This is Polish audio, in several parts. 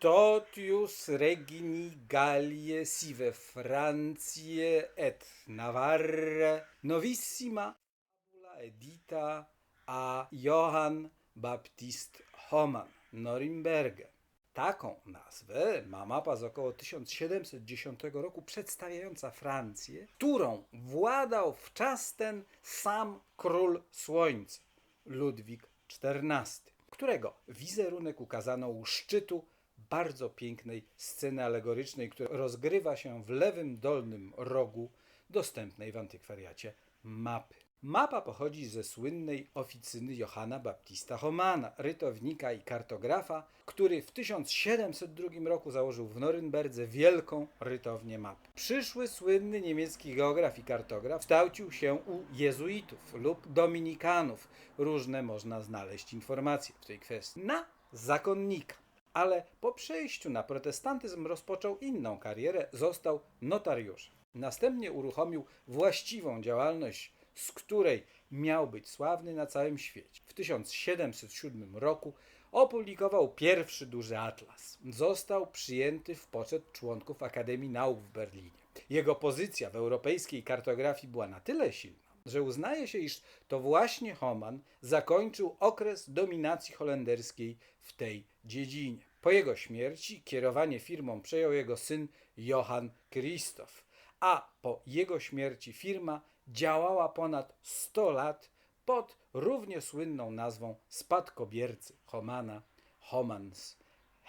totius regni Gallie sive Francie et Navarre novissima fabula edita a Johann Baptist Homan Norimberge. Taką nazwę ma mapa z około 1710 roku przedstawiająca Francję, którą władał wczas ten sam król słońca, Ludwik XIV, którego wizerunek ukazano u szczytu bardzo pięknej sceny alegorycznej, która rozgrywa się w lewym dolnym rogu dostępnej w antykwariacie mapy. Mapa pochodzi ze słynnej oficyny Johanna Baptista Homana, rytownika i kartografa, który w 1702 roku założył w Norymberdze wielką rytownię map. Przyszły słynny niemiecki geograf i kartograf kształcił się u jezuitów lub dominikanów. Różne można znaleźć informacje w tej kwestii. Na zakonnika. Ale po przejściu na protestantyzm rozpoczął inną karierę, został notariuszem. Następnie uruchomił właściwą działalność, z której miał być sławny na całym świecie. W 1707 roku opublikował pierwszy duży atlas. Został przyjęty w poczet członków Akademii Nauk w Berlinie. Jego pozycja w europejskiej kartografii była na tyle silna, że uznaje się, iż to właśnie Homan zakończył okres dominacji holenderskiej w tej dziedzinie. Po jego śmierci kierowanie firmą przejął jego syn Johann Christoph, a po jego śmierci firma działała ponad 100 lat pod równie słynną nazwą spadkobiercy Homana, Homans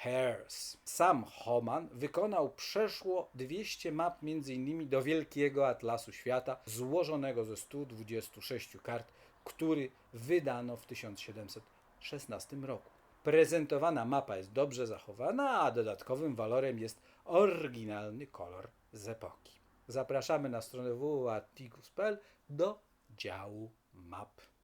Hairs. Sam Homan wykonał przeszło 200 map m.in. do Wielkiego Atlasu Świata, złożonego ze 126 kart, który wydano w 1716 roku. Prezentowana mapa jest dobrze zachowana, a dodatkowym walorem jest oryginalny kolor z epoki. Zapraszamy na stronę www.atticus.pl do działu map.